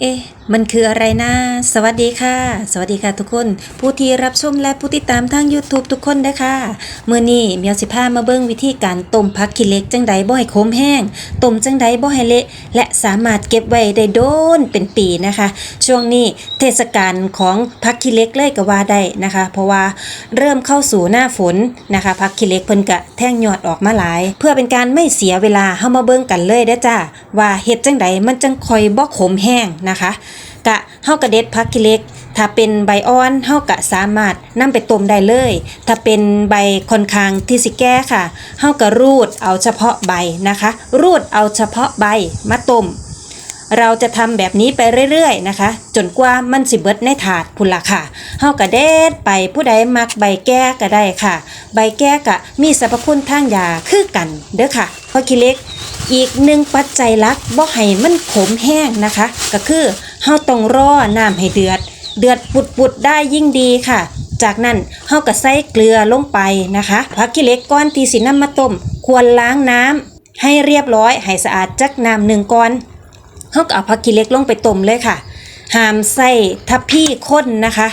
เอ๊ะ มันคืออะไรนะ สวัสดีค่ะ สวัสดีค่ะทุกคน ผู้ที่รับชมและผู้ติดตามทาง YouTube ทุกคนนะคะเมื่อนี้เมียวสิพามาเบิ่งวิธีการต้มผักขี้เล็กจังใดบ่ให้ขมแห้ง ต้มจังใดบ่ให้เละและสามารถเก็บไว้ได้โดนเป็นปีนะคะ ช่วงนี้เทศกาลของผักขี้เล็กเลยก็ว่าได้นะคะ เพราะว่าเริ่มเข้าสู่หน้าฝนนะคะผักขี้เล็กเพิ่นกะแท่งยอดออกมาหลาย เพื่อเป็นการไม่เสียเวลาเฮามาเบิ่งกันเลยเด้อจ้าว่าเฮ็ดจังใดมันจังคอยบ่ขมแห้งนะคะ กะเฮากะเด็ดผักขี้เล็ก ถ้าเป็นใบอ่อนเฮากะสามารถนำไปต้มได้เลย ถ้าเป็นใบค่อนข้างที่สิแก้ค่ะเฮากะรูดเอาเฉพาะใบนะคะ รูดเอาเฉพาะใบมาต้มเราจะทำแบบนี้ไปเรื่อยๆนะคะ จนกว่ามันสิเบิดในถาดพุ่นละค่ะเฮากะเด็ดไปผู้ใดมักใบแก้ก็ได้ค่ะ ใบแก้กะมีสรรพคุณทางยาคือกันเด้อค่ะผักขี้เล็ก อีกหนึ่งปัจจัยลักบ่ให้มันขมแห้งนะคะ ก็คือเฮาต้องรอน้ำให้เดือด เดือดปุดๆได้ยิ่งดีค่ะ จากนั้นเฮาก็ใส่เกลือลงไปนะคะผักขี้เหล็กก้อนที่สินำมาต้ม ควรล้างน้ำให้เรียบร้อยให้สะอาดจักน้ำหนึ่งก้อนเฮาก็เอาผักขี้เหล็กลงไปต้มเลยค่ะห้ามใส่ทับพี่ข้นนะคะ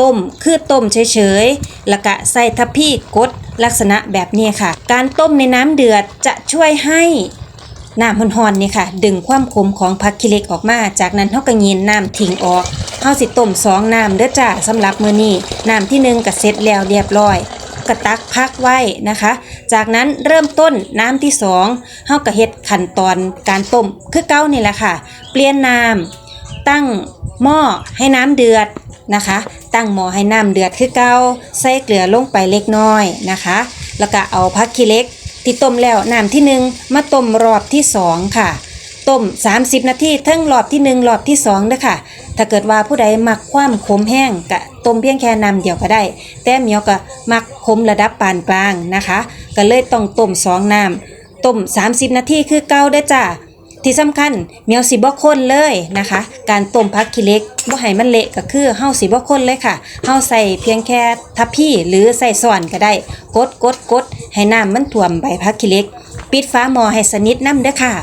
ต้มคือต้มเฉยๆแล้วก็ใส่ทับพี่กดลักษณะแบบนี้ค่ะ การต้มในน้ำเดือดจะช่วยให้ น้ำร้อนๆนี่ค่ะ ดึงความขมของผักขี้เหล็กออกมา จากนั้นเฮาก็ยีนน้ำทิ้งออกเฮาสิต้มสองน้ำเด้อจ้าสำหรับมื้อนี้น้ำที่หนึ่งก็เสร็จแล้วเรียบร้อยกระตักพักไว้นะคะ จากนั้นเริ่มต้นน้ำที่สองเฮาก็เฮ็ดขั้นตอนการต้มคือเก้านี่แหละค่ะ เปลี่ยนน้ำตั้งหม้อให้น้ำเดือดนะคะ ตั้งหม้อให้น้ำเดือดคือเก้าใส่เกลือลงไปเล็กน้อยนะคะ แล้วก็เอาผักขี้เล็ก ที่ต้มแล้วน้ำที่หนึ่งมาต้มรอบที่สองค่ะ ต้ม 30 นาทีทั้งรอบที่1รอบที่2เด้อค่ะ ถ้าเกิดว่าผู้ใดมักความขมแห้งกะต้มเพียงแค่น้ำเดียวก็ได้ แต่เมียวก็มักขมระดับปานกลางนะคะ ก็เลยต้องต้ม2น้ำต้ม 30 นาทีคือเก่าได้จ้า ที่สำคัญเมียวสิบ่ข้นเลยนะคะ การต้มผักขี้เล็กบ่ให้มันเละก็คือเฮาสิบ่ข้นเลยค่ะเฮาใส่เพียงแค่ทัพพี่หรือใส่ส่วนก็ได้ กดกดกดให้น้ำมันท่วมใบผักขี้เล็ก ปิดฝาหม้อให้สนิทน้ำเด้อค่ะ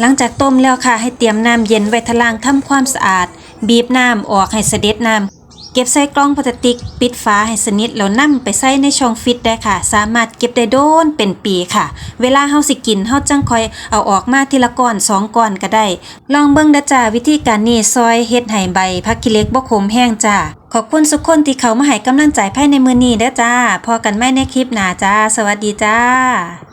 หลังจากต้มแล้วค่ะให้เตรียมน้ำเย็นไว้ทะลางทำความสะอาด บีบน้ำออกให้เสด็จน้ำ เก็บใส่กล่องพลาสติก ปิดฝาให้สนิทแล้วนำไปใส่ในช่องฟิตได้ค่ะ สามารถเก็บได้โดนเป็นปีค่ะ เวลาเฮาสิกินเฮาจังคอยเอาออกมาทีละก้อนสองก้อนก็ได้ ลองเบิ่งเด้อจ้าวิธีการนี้ซอยเฮ็ดให้ใบผักขี้เล็กบ่ขมแห้งจ้าขอบคุณทุกคนที่เขามาให้กำลังใจภายในมื้อนี้เด้อจ้าพอกันใหม่ในคลิปหน้าจ้า สวัสดีจ้า